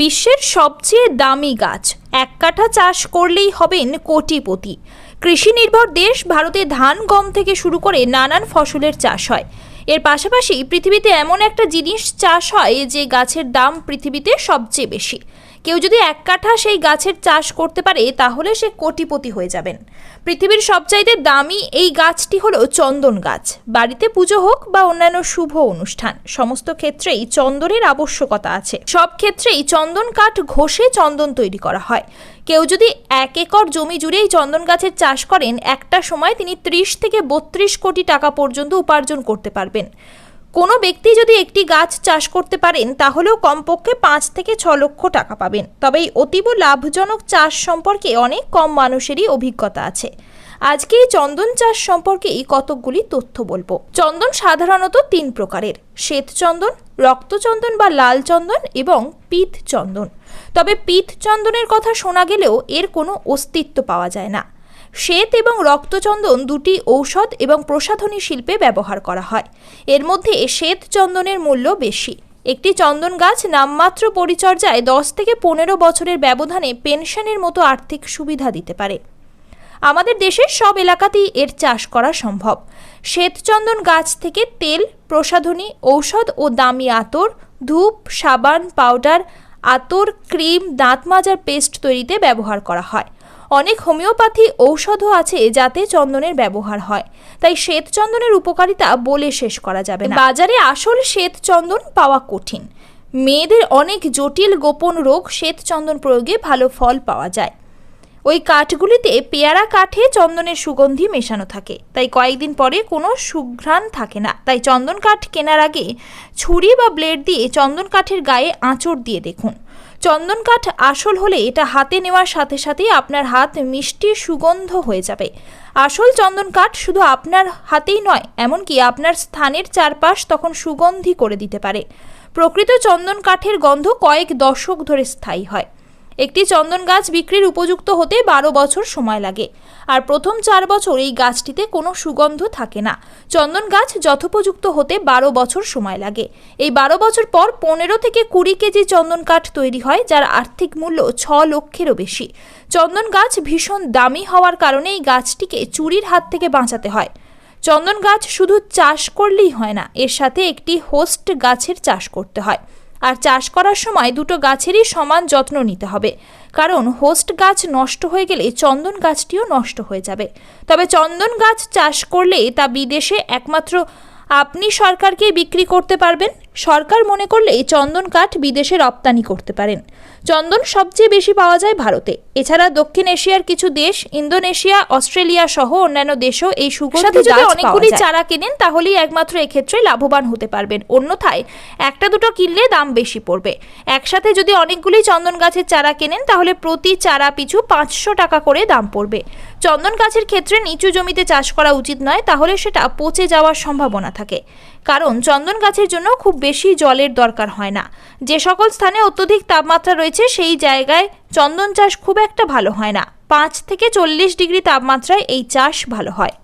বিশ্বের সবচেয়ে দামি গাছ। এক কাঠা চাষ করলেই হবেন কোটিপতি। কৃষি নির্ভর দেশ ভারতে ধান, গম থেকে শুরু করে নানান ফসলের চাষ হয়। এর পাশাপাশি পৃথিবীতে এমন একটা জিনিস চাষ হয় যে গাছের দাম পৃথিবীতে সবচেয়ে বেশি। কেউ যদি এক কাঠা সেই গাছের চাষ করতে পারে, তাহলে সে কোটিপতি হয়ে যাবেন। পৃথিবীর সবচাইতে দামি এই গাছটি হলো চন্দন গাছ। বাড়িতে পুজো হোক বা অন্যান্য শুভ অনুষ্ঠান, সমস্ত ক্ষেত্রেই চন্দনের আবশ্যকতা আছে। সব ক্ষেত্রেই চন্দন কাঠ ঘষে চন্দন তৈরি করা হয়। কেউ যদি এক একর জমি জুড়েই চন্দন গাছের চাষ করেন, একটা সময় তিনি ত্রিশ থেকে বত্রিশ কোটি টাকা পর্যন্ত উপার্জন করতে পারবেন। কোনো ব্যক্তি যদি একটি গাছ চাষ করতে পারেন, তাহলেও কমপক্ষে পাঁচ থেকে ছ লক্ষ টাকা পাবেন। তবে এই অতীব লাভজনক চাষ সম্পর্কে অনেক কম মানুষেরই অভিজ্ঞতা আছে। আজকে এই চন্দন চাষ সম্পর্কেই কতকগুলি তথ্য বলব। চন্দন সাধারণত তিন প্রকারের। শ্বেত চন্দন রক্তচন্দন বা লাল চন্দন এবং পিত চন্দন। তবে পিত চন্দনের কথা শোনা গেলেও এর কোনো অস্তিত্ব পাওয়া যায় না। শ্বেত এবং রক্তচন্দন দুটি ঔষধ এবং প্রসাধনী শিল্পে ব্যবহার করা হয়। এর মধ্যে শ্বেত চন্দনের মূল্য বেশি। একটি চন্দন গাছ নামমাত্র পরিচর্যায় দশ থেকে পনেরো বছরের ব্যবধানে পেনশনের মতো আর্থিক সুবিধা দিতে পারে। আমাদের দেশের সব এলাকাতেই এর চাষ করা সম্ভব। শ্বেতচন্দন গাছ থেকে তেল, প্রসাধনী, ঔষধ ও দামি আতর, ধূপ, সাবান, পাউডার, আতর, ক্রিম, দাঁত মাজার পেস্ট তৈরিতে ব্যবহার করা হয়। অনেক হোমিওপ্যাথি ঔষধও আছে যাতে চন্দনের ব্যবহার হয়। তাই শ্বেত চন্দনের উপকারিতা বলে শেষ করা যাবে না। বাজারে আসল শ্বেত চন্দন পাওয়া কঠিন। মেয়েদের অনেক জটিল গোপন রোগ শ্বেত চন্দন প্রয়োগে ভালো ফল পাওয়া যায়। ওই কাঠগুলিতে পেয়ারা কাঠে চন্দনের সুগন্ধি মেশানো থাকে। তাই কয়েকদিন পরে কোনো সুঘ্রাণ থাকে না। তাই চন্দন কাঠ কেনার আগে ছুরি বা ব্লেড দিয়ে চন্দন কাঠের গায়ে আঁচড় দিয়ে দেখুন। চন্দন কাঠ আসল হলে এটা হাতে নেওয়ার সাথে সাথেই আপনার হাত মিষ্টি সুগন্ধ হয়ে যাবে। আসল চন্দন কাঠ শুধু আপনার হাতেই নয়, এমনকি আপনার স্থানের চারপাশ তখন সুগন্ধি করে দিতে পারে। প্রকৃত চন্দন কাঠের গন্ধ কয়েক দশক ধরে স্থায়ী হয়। একটি চন্দন গাছ বিক্রির উপযুক্ত হতে বারো বছর সময় লাগে। আর প্রথম চার বছর এই গাছটিতে কোনো সুগন্ধ থাকে না। চন্দন গাছ যথোপযুক্ত হতে বারো বছর সময় লাগে। এই বারো বছর পর পনেরো থেকে কুড়ি কেজি চন্দন কাঠ তৈরি হয়, যার আর্থিক মূল্য ছ লক্ষেরও বেশি। চন্দন গাছ ভীষণ দামি হওয়ার কারণে এই গাছটিকে চুরির হাত থেকে বাঁচাতে হয়। চন্দন গাছ শুধু চাষ করলেই হয় না, এর সাথে একটি হোস্ট গাছের চাষ করতে হয়। আর চাষ করার সময় দুটো গাছেরই সমান যত্ন নিতে হবে। কারণ হোস্ট গাছ নষ্ট হয়ে গেলে চন্দন গাছটিও নষ্ট হয়ে যাবে। তবে চন্দন গাছ চাষ করলে তা বিদেশে একমাত্র আপনি সরকারকে বিক্রি করতে পারবেন। সরকার মনে করলে চন্দন কাঠ বিদেশে রপ্তানি করতে পারেন। চন্দন সবচেয়ে বেশি পাওয়া যায় ভারতে। এছাড়া দক্ষিণ এশিয়ার কিছু দেশ ইন্দোনেশিয়া অস্ট্রেলিয়া সহ অন্যান্য দেশেও এই সুগন্ধি যদি অনেকগুলি চারা কেনেন তাহলেই একমাত্র এক্ষেত্রে লাভবান হতে পারবেন। অন্যথায় একটা দুটো কিনলে দাম বেশি পড়বে। একসাথে যদি অনেকগুলি চন্দন গাছের চারা কেনেন তাহলে প্রতি চারা পিছু পাঁচশো টাকা করে দাম পড়বে। চন্দন গাছের ক্ষেত্রে নিচু জমিতে চাষ করা উচিত নয় তাহলে সেটা পচে যাওয়ার সম্ভাবনা থাকে। কারণ চন্দন গাছের জন্য খুব বেশি জলের দরকার হয় না। যে সকল স্থানে অত্যধিক তাপমাত্রা রয়েছে, সেই জায়গায় চন্দন চাষ খুব একটা ভালো হয় না। পাঁচ থেকে চল্লিশ ডিগ্রি তাপমাত্রায় এই চাষ ভালো হয়।